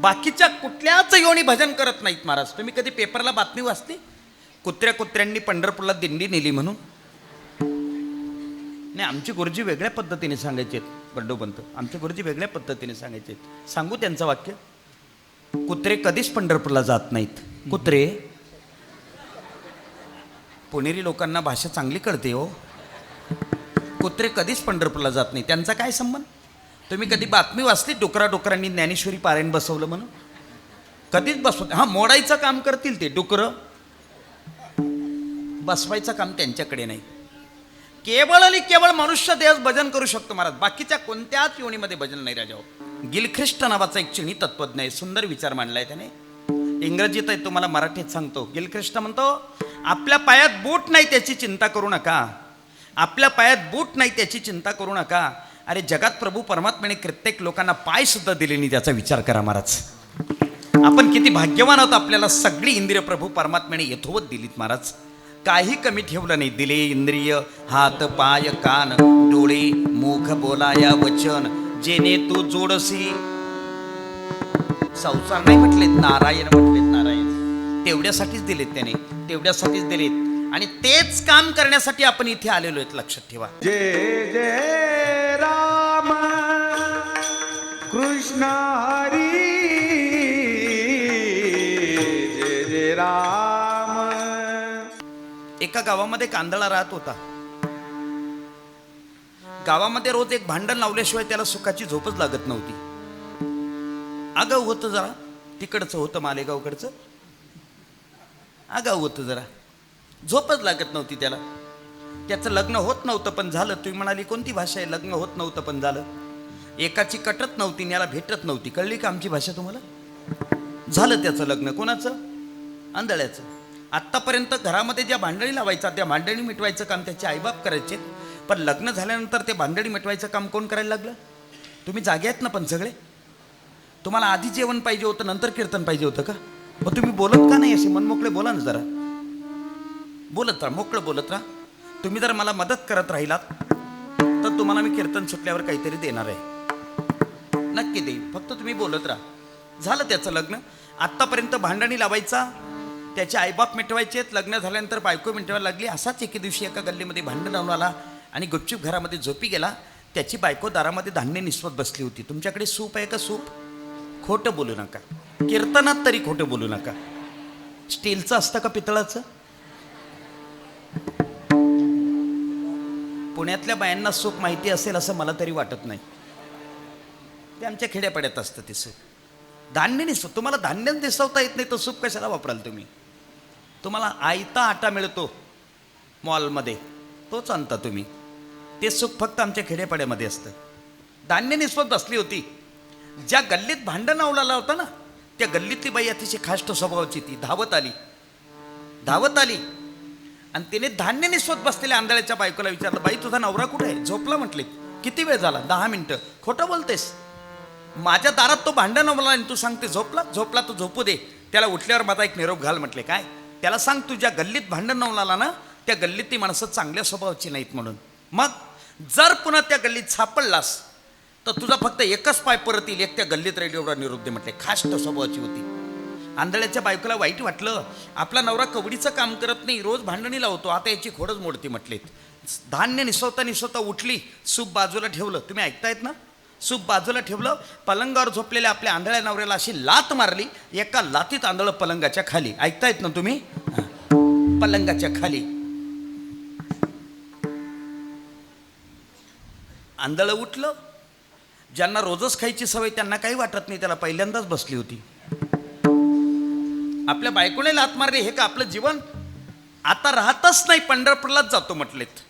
बाकीच्या कुठल्याच योनी भजन करत नाहीत महाराज. तुम्ही कधी पेपरला बातमी वाचली? कुत्र्या कुत्र्यांनी पंढरपूरला दिंडी नेली म्हणून? नाही आमची गुरुजी वेगळ्या पद्धतीने सांगायचे आहेत बंडोबंत आमचे गुरुजी वेगळ्या पद्धतीने सांगायचे आहेत. सांगू त्यांचं वाक्य? कुत्रे कधीच पंढरपूरला जात नाहीत. कुत्रे? पुणेरी लोकांना भाषा चांगली कळते हो. कुत्रे कधीच पंढरपूरला जात नाही. त्यांचा काय संबंध? तुम्ही कधी बातमी वाचली? डुकरा डुकरांनी ज्ञानेश्वरी पारायण बसवलं म्हणून? कधीच बसवत हां मोडायचं काम करतील ते डुकरं. बसवायचं काम त्यांच्याकडे नाही. केवळ आणि केवळ मनुष्य देहच भजन करू शकतो महाराज. बाकीच्या कोणत्याच योनीमध्ये भजन नाही राजाओ. गिलख्रिस्ट नावाचा एक चिणी तत्वज्ञ आहे सुंदर विचार मांडलाय त्याने. इंग्रजीत आहे तुम्हाला मराठीत सांगतो. गिलख्रिस्ट म्हणतो आपल्या पायात बूट नाही त्याची चिंता करू नका. आपल्या पायात बूट नाही त्याची चिंता करू नका. अरे जगात प्रभू परमात्म्याने प्रत्येक लोकांना पाय सुद्धा दिले नाही त्याचा विचार करा महाराज. आपण किती भाग्यवान आहोत आपल्याला सगळी इंद्रिय प्रभू परमात्म्याने यथोवत दिलीत महाराज. काही कमी ठेवलं नाही. दिले इंद्रिय हात पाय कान डोळे मुख बोलाया वचन. जेने तू जोडसी. संसार नाही म्हटलेत नारायण म्हटलेत नारायण. तेवढ्यासाठीच दिलेत त्याने. तेवढ्यासाठीच दिलेत. आणि तेच काम करण्यासाठी आपण इथे आलेलो आहेत लक्षात ठेवा. जे जे एका गावामध्ये कांदळा राहत होता. गावामध्ये रोज एक भांडण लावल्याशिवाय त्याला सुखाची झोपच लागत नव्हती. आगाऊ होतं जरा. तिकडचं होतं मालेगावकडचं. आगाऊ होतं जरा. झोपच लागत नव्हती त्याला. त्याचं लग्न होत नव्हतं पण झालं. तुम्ही म्हणाली कोणती भाषा आहे? लग्न होत नव्हतं पण झालं. एकाची कटत नव्हती आणि याला भेटत नव्हती. कळली का आमची भाषा तुम्हाला? झालं त्याचं लग्न. कोणाचं? आंधळ्याचं. आत्तापर्यंत घरामध्ये ज्या भांडणी लावायचा त्या भांडणी मिटवायचं काम त्याचे आईबाप करायचे. पण लग्न झाल्यानंतर ते भांडणी मिटवायचं काम कोण करायला लागलं? तुम्ही जागे आहेत ना पण सगळे? तुम्हाला आधी जेवण पाहिजे होतं नंतर कीर्तन पाहिजे होतं का? मग तुम्ही बोलत का नाही असे मनमोकळे? बोला ना जरा. बोलत राहा मोकळं बोलत राहा. तुम्ही जर मला मदत करत राहिलात तर तुम्हाला मी कीर्तन सुटल्यावर काहीतरी देणार आहे. नक्की देईन. फक्त तुम्ही बोलत राहा. झालं त्याचं लग्न. आत्तापर्यंत भांडणी लावायचा त्याचे आईबाप मिटवायचे लग्न झाल्यानंतर बायको मिटवायला लागली. असाच एके दिवशी एका गल्लीमध्ये भांडण लावून आला आणि गुपचूप घरामध्ये झोपी गेला. त्याची बायको दारामध्ये धान्य निस्वत बसली होती. तुमच्याकडे सूप आहे का सूप? खोटं बोलू नका. कीर्तनात तरी खोटं बोलू नका. स्टीलचं असतं का पितळाचं? पुण्यातल्या बायांना सूप माहिती असेल असं मला तरी वाटत नाही. ते आमच्या खेड्यापाड्यात असतं ते सूप. धान्य निसव तुम्हाला धान्य दिसवता येत नाही तर सूप कशाला वापराल तुम्ही? तुम्हाला आयता आटा मिळतो मॉलमध्ये. तोच आणता तुम्ही. ते सुख फक्त आमच्या खेड्यापाड्यामध्ये असतं. धान्य निस्वत बसली होती. ज्या गल्लीत भांडण नावलाला होता ना त्या गल्लीतली बाई अतिशय खाष्ट स्वभावाची ती धावत आली. धावत आली. आणि तिने धान्य निस्वत बसलेल्या आंधळ्याच्या बायकोला विचारलं बाई तुझा नवरा कुठे आहे? झोपला म्हटले. किती वेळ झाला? दहा मिनिटं. खोटं बोलतेस. माझ्या दारात तो भांडण नवला आणि तू सांगते झोपला झोपला तू झोपू दे. त्याला उठल्यावर माझा एक निरोप घाल म्हटले. काय? त्याला सांग तुझ्या गल्लीत भांडण नवलाला ना त्या गल्लीत ती माणसं चांगल्या स्वभावाची नाहीत म्हणून. मग जर पुन्हा त्या गल्लीत सापडलास तर तुझा फक्त एकच पाय परत येईल एक त्या गल्लीत राहील एवढा निरोप दे म्हटले. खाष्ट स्वभावाची होती. आंधळ्याच्या बायकोला वाईट वाटलं. आपला नवरा कवडीचं काम करत नाही रोज भांडणी लावतो आता याची खोडच मोडती म्हटलीत. धान्य निसवता निसवता उठली सूप बाजूला ठेवलं. तुम्ही ऐकतायत ना? सूप बाजूला ठेवलं पलंगावर झोपलेल्या आपल्या आंधळ्या नवऱ्याला अशी लात मारली एका लातीत आंधळं पलंगाच्या खाली. ऐकतायत ना तुम्ही? पलंगाच्या खाली. आंधळं उठलं. ज्यांना रोजच खायची सवय त्यांना काही वाटत नाही त्याला पहिल्यांदाच बसली होती. आपल्या बायकोने लात मारली हे का आपलं जीवन? आता राहतच नाही पंढरपूरलाच जातो म्हटलेत.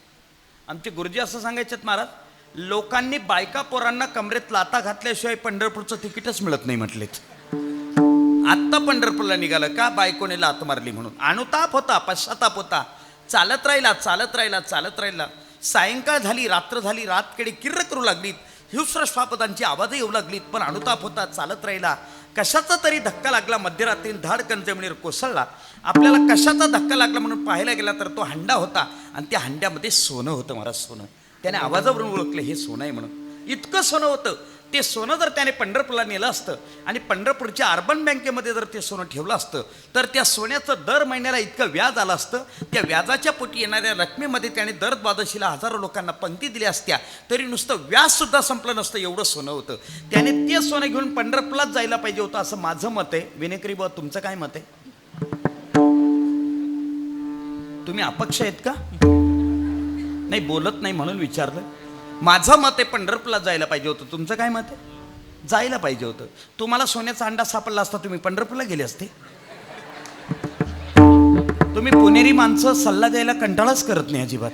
आमचे गुरुजी असं सांगायचेत महाराज लोकांनी बायका पोरांना कमरेत लाता घातल्याशिवाय पंढरपूरचं तिकीटच मिळत नाही म्हटलेत. आत्ता पंढरपूरला निघालं का बायकोने लात मारली म्हणून. अनुताप होता पश्चाताप होता. चालत राहिला चालत राहिला चालत राहिला. सायंकाळ झाली रात्र झाली रातकडे किर्र करू लागलीत. हिंस्र आवाज येऊ लागलीत पण अनुताप होता चालत राहिला. कशाचा तरी धक्का लागला मध्यरात्री धाडकन जमिनीवर कोसळला. आपल्याला कशाचा धक्का लागला म्हणून पाहायला गेला तर तो हंडा होता. आणि त्या हंड्यामध्ये सोनं होतं महाराज सोनं. त्याने आवाजावरून ओळखलं हे सोनं आहे म्हणून. इतकं सोनं होतं. ते सोनं जर त्याने पंढरपूरला नेलं असतं आणि पंढरपूरच्या अर्बन बँकेमध्ये जर ते सोनं ठेवलं असतं तर त्या सोन्याचं दर महिन्याला इतकं व्याज आलं असतं. त्या व्याजाच्या पोटी येणाऱ्या रकमेमध्ये त्याने दर द्वादशीला हजारो लोकांना पंक्ती दिल्या असत्या. तरी नुसतं व्याज सुद्धा संपलं नसतं एवढं सोनं होतं. त्याने ते सोनं घेऊन पंढरपूरलाच जायला पाहिजे होतं असं माझं मत आहे. विनेकरी बुवा तुमचं काय मत आहे? तुम्ही अपक्ष आहेत का? नाही बोलत नाही म्हणून विचारलं. माझं मत आहे पंढरपूरला जायला पाहिजे होतं. तुमचं काय मत आहे? जायला पाहिजे होतं. तुम्हाला सोन्याचा अंडा सापडला असता तुम्ही पंढरपूरला गेले असते. तुम्ही पुणेरी माणसं सल्ला द्यायला कंटाळाच करत नाही अजिबात.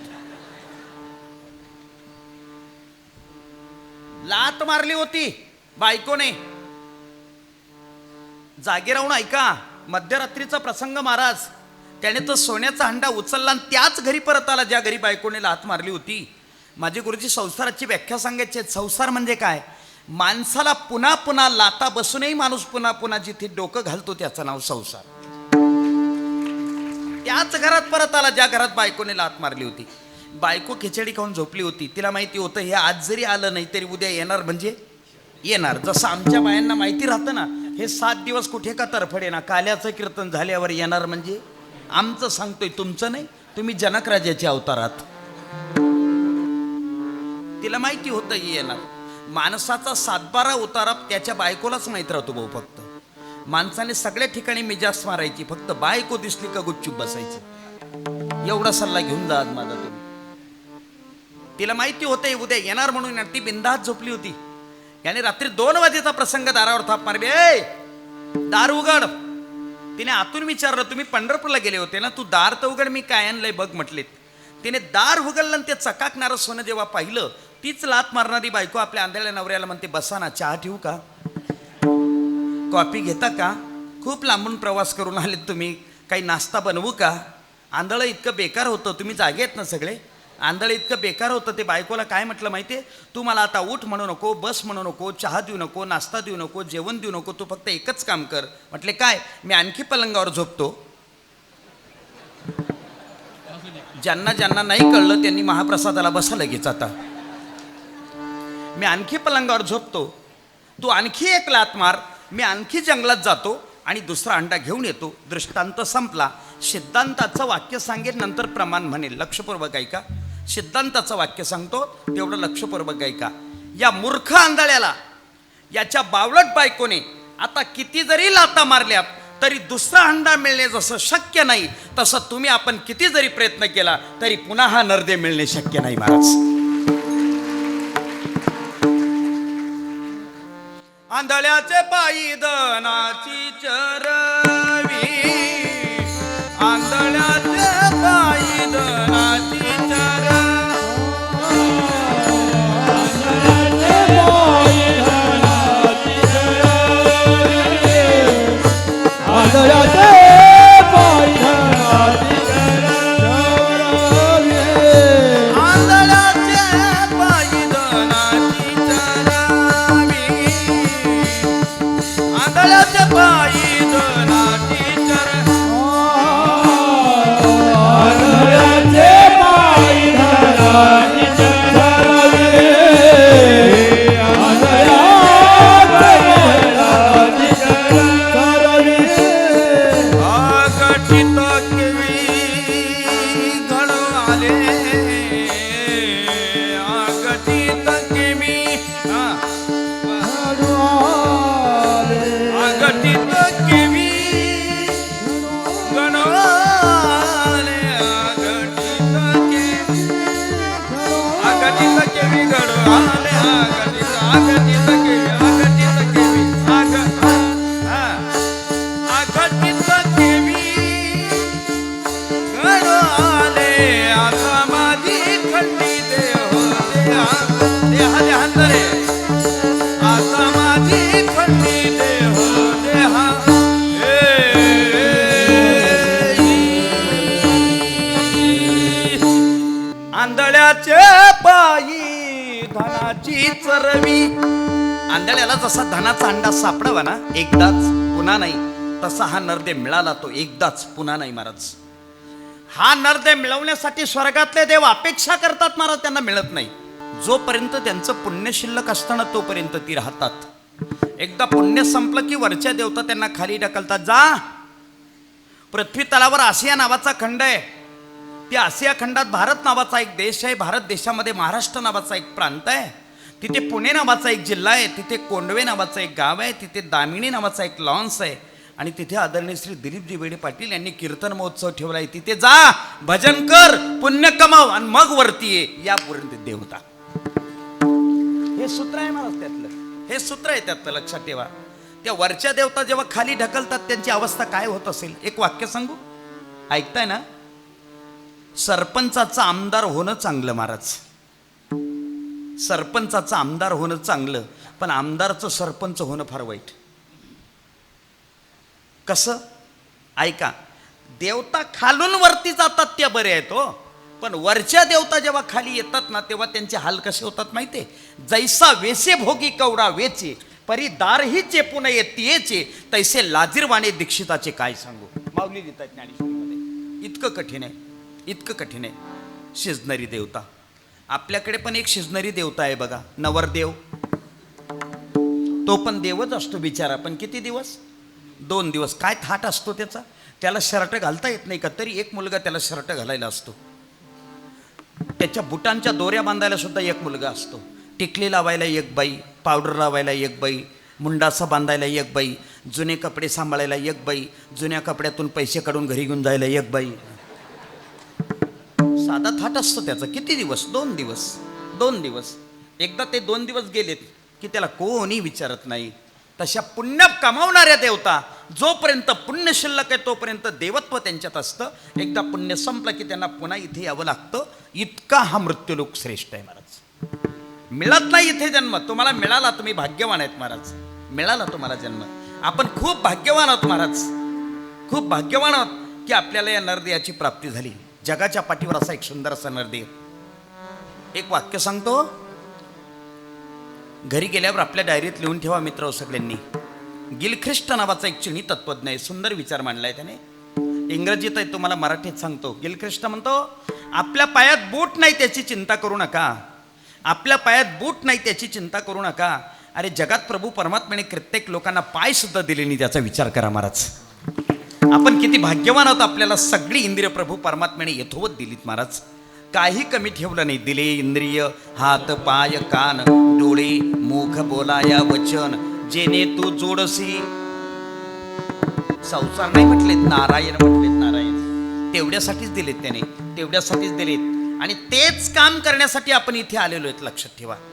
लात मारली होती. बायकोने. जागे राहून ऐका मध्यरात्रीचा प्रसंग महाराज. त्याने तो सोन्याचा हंडा उचलला आणि त्याच घरी परत आला ज्या घरी बायकोने लात मारली होती. माझे गुरुजी संसाराची व्याख्या सांगायची संसार म्हणजे काय? माणसाला पुन्हा पुन्हा लाता बसूनही माणूस पुन्हा पुन्हा जिथे डोकं घालतो त्याचं नाव संसार. त्याच घरात परत आला ज्या घरात बायकोने लात मारली होती. बायको खिचडी खाऊन झोपली होती. तिला माहिती होतं हे आज जरी आलं नाही तरी उद्या येणार म्हणजे येणार. जसं आमच्या बायांना माहिती राहतं ना हे सात दिवस कुठे का तरफडे ना काल्याचं कीर्तन झाल्यावर येणार म्हणजे आमचं सांगतोय तुमचं नाही तुम्ही जनकराजाचे अवतारात. तिला माहिती होतं येणार. माणसाचा सातबारा उतारा त्याच्या बायकोलाच माहीत राहतो भाऊ फक्त. माणसाने सगळ्या ठिकाणी मिजास मारायची फक्त बायको दिसली का गुपचूप बसायची. एवढा सल्ला घेऊन जा आज माझा तुम्ही. तिला माहिती होते उद्या येणार म्हणून ती बिंदात झोपली होती. याने रात्री दोन वाजेचा प्रसंग दारावर थाप मारली. ए दार उघड. तिने आतून विचारलं तुम्ही पंढरपूरला गेले होते ना? तू दार तर उघड मी काय आणलंय बघ म्हटलेत. तिने दार उघडलं ते चकाकणारं सोनं जेव्हा पाहिलं तीच लात मारणारी बायको आपल्या आंधळ्या नवऱ्याला म्हणते बसा ना चहा ठेवू का? कॉफी घेता का? खूप लांबून प्रवास करून आलेत तुम्ही. काही नाश्ता बनवू का? आंधळं इतकं बेकार होतं तुम्ही जागे आहेत ना सगळे? आंधळ इतकं बेकार होतं ते बायकोला काय म्हटलं माहिती आहे तू मला आता उठ म्हणू नको बस म्हणू नको चहा देऊ नको नाश्ता देऊ नको जेवण देऊ नको तू फक्त एकच काम कर. म्हटले काय? मी आणखी पलंगावर झोपतो. ज्यांना ज्यांना नाही कळलं त्यांनी महाप्रसादाला बसा लगेच आता. मी आणखी पलंगावर झोपतो. तू आणखी एक लात मार. मी आणखी जंगलात जातो आणि दुसरा अंडा घेऊन येतो. दृष्टांत संपला. सिद्धांताचं वाक्य सांगेल नंतर प्रमाण म्हणेल. लक्षपूर्वक ऐका. सिद्धांताचं वाक्य सांगतो तेवढं लक्षपूर्वक ऐका. या मूर्ख आंधळ्याला याच्या बावळट बायकोने आता किती जरी लाता मारल्यात तरी दुसरा अंडा मिळणे जसं शक्य नाही तसं तुम्ही आपण किती जरी प्रयत्न केला तरी पुन्हा हा नरदे मिळणे शक्य नाही महाराज. आंधळ्याचे पायी दनाची चरवी. आंधळ्याचे पायी आंधळ्याला जसा धनाचा अंडा सापडावा ना एकदाच पुन्हा नाही तसा हा नरदे मिळाला तो एकदाच पुन्हा नाही महाराज. हा नरदे मिळवण्यासाठी स्वर्गातले देव अपेक्षा करतात महाराज त्यांना मिळत नाही. जोपर्यंत त्यांचं पुण्य शिल्लक असताना तोपर्यंत ती राहतात. एकदा पुण्य संपलं की वरच्या देवता त्यांना खाली ढकलतात. जा! पृथ्वी तलावर आशिया नावाचा खंड आहे. त्या आशिया खंडात भारत नावाचा एक देश आहे. भारत देशामध्ये महाराष्ट्र नावाचा एक प्रांत आहे. तिथे पुणे नावाचा एक जिल्हा आहे तिथे कोंडवे नावाचं एक गाव आहे तिथे दामिनी नावाचा एक लॉन्स आहे आणि तिथे आदरणीय श्री दिलीपजी बेडे पाटील यांनी कीर्तन महोत्सव ठेवला आहे. तिथे जा भजन कर पुण्य कमाव आणि मग वरती ये यापर्यंत देवता हे सूत्र आहे मला त्यातलं. हे सूत्र आहे त्यातलं लक्षात ठेवा. त्या वरच्या देवता जेव्हा खाली ढकलतात त्यांची अवस्था काय होत असेल? एक वाक्य सांगू? ऐकताय ना? सरपंचाचं आमदार होणं चांगलं महाराज. सरपंचाचं आमदार होणं चांगलं पण आमदारचं सरपंच होणं फार वाईट. कसं? ऐका देवता खालून वरती जातात त्या बरे आहेत हो पण वरच्या देवता जेव्हा खाली येतात ना तेव्हा त्यांचे हाल कसे होतात माहितीये? जैसा वेसे भोगी कवडा वेचे परी दारही चेपू नये तियेचे तैसे लाजीरवाणे दीक्षिताचे काय सांगू? माऊली देतात ज्ञानेश्वरीमध्ये. इतकं कठीण आहे इतकं कठीण आहे. शिजणारी देवता. आपल्याकडे पण एक शिजणारी देवता आहे बघा नवरदेव. तो पण देवच असतो बिचारा पण किती दिवस? दोन दिवस. काय थाट असतो त्याचा? त्याला शर्ट घालता येत नाही का? तरी एक मुलगा त्याला शर्ट घालायला असतो. त्याच्या बुटांच्या दोऱ्या बांधायला सुद्धा एक मुलगा असतो. टिकली लावायला एक बाई पावडर लावायला एक बाई मुंडासा बांधायला एक बाई जुने कपडे सांभाळायला एक बाई जुन्या कपड्यातून पैसे काढून घरी घेऊन जायला एक बाई. साधा थाट असतो त्याचा. किती दिवस? दोन दिवस. दोन दिवस. एकदा ते दोन दिवस गेलेत की त्याला कोणी विचारत नाही. तशा पुण्य कमावणाऱ्या देवता जोपर्यंत पुण्य शिल्लक आहे तोपर्यंत देवत्व त्यांच्यात असतं. एकदा पुण्य संपलं की त्यांना पुन्हा इथे यावं लागतं. इतका हा मृत्यूलोक श्रेष्ठ आहे महाराज. मिळत नाही इथे जन्म. तुम्हाला मिळाला तुम्ही भाग्यवान आहेत महाराज. मिळाला तुम्हाला जन्म. आपण खूप भाग्यवान आहोत महाराज. खूप भाग्यवान आहोत की आपल्याला या नरदयाची प्राप्ती झाली. जगाच्या पाठीवर असा एक सुंदर असा नरदेव. एक वाक्य सांगतो. घरी गेल्यावर आपल्या डायरीत लिहून ठेवा मित्र सगळ्यांनी गिलख्रिस्ट नावाचा एक चिनी तत्वज्ञ आहे सुंदर विचार मांडलाय त्याने. इंग्रजीत आहे तुम्हाला मराठीत सांगतो. गिलख्रिस्ट म्हणतो आपल्या पायात बूट नाही त्याची चिंता करू नका. आपल्या पायात बूट नाही त्याची चिंता करू नका. अरे जगात प्रभू परमात्म्याने प्रत्येक लोकांना पाय सुद्धा दिले नाही त्याचा विचार करा महाराज. आपण किती भाग्यवान आहोत आपल्याला सगळी इंद्रिय प्रभू परमात्म्याने यथोवत दिलीत महाराज. काही कमी ठेवलं नाही. दिले इंद्रिय हात पाय कान डोळे मुख बोलाया वचन. जेने तू जोडसी. संसार नाही म्हटलेत नारायण म्हटलेत नारायण. तेवढ्यासाठीच दिलेत त्याने तेवढ्यासाठीच दिलेत. आणि तेच काम करण्यासाठी आपण इथे आलेलो आहेत लक्षात ठेवा.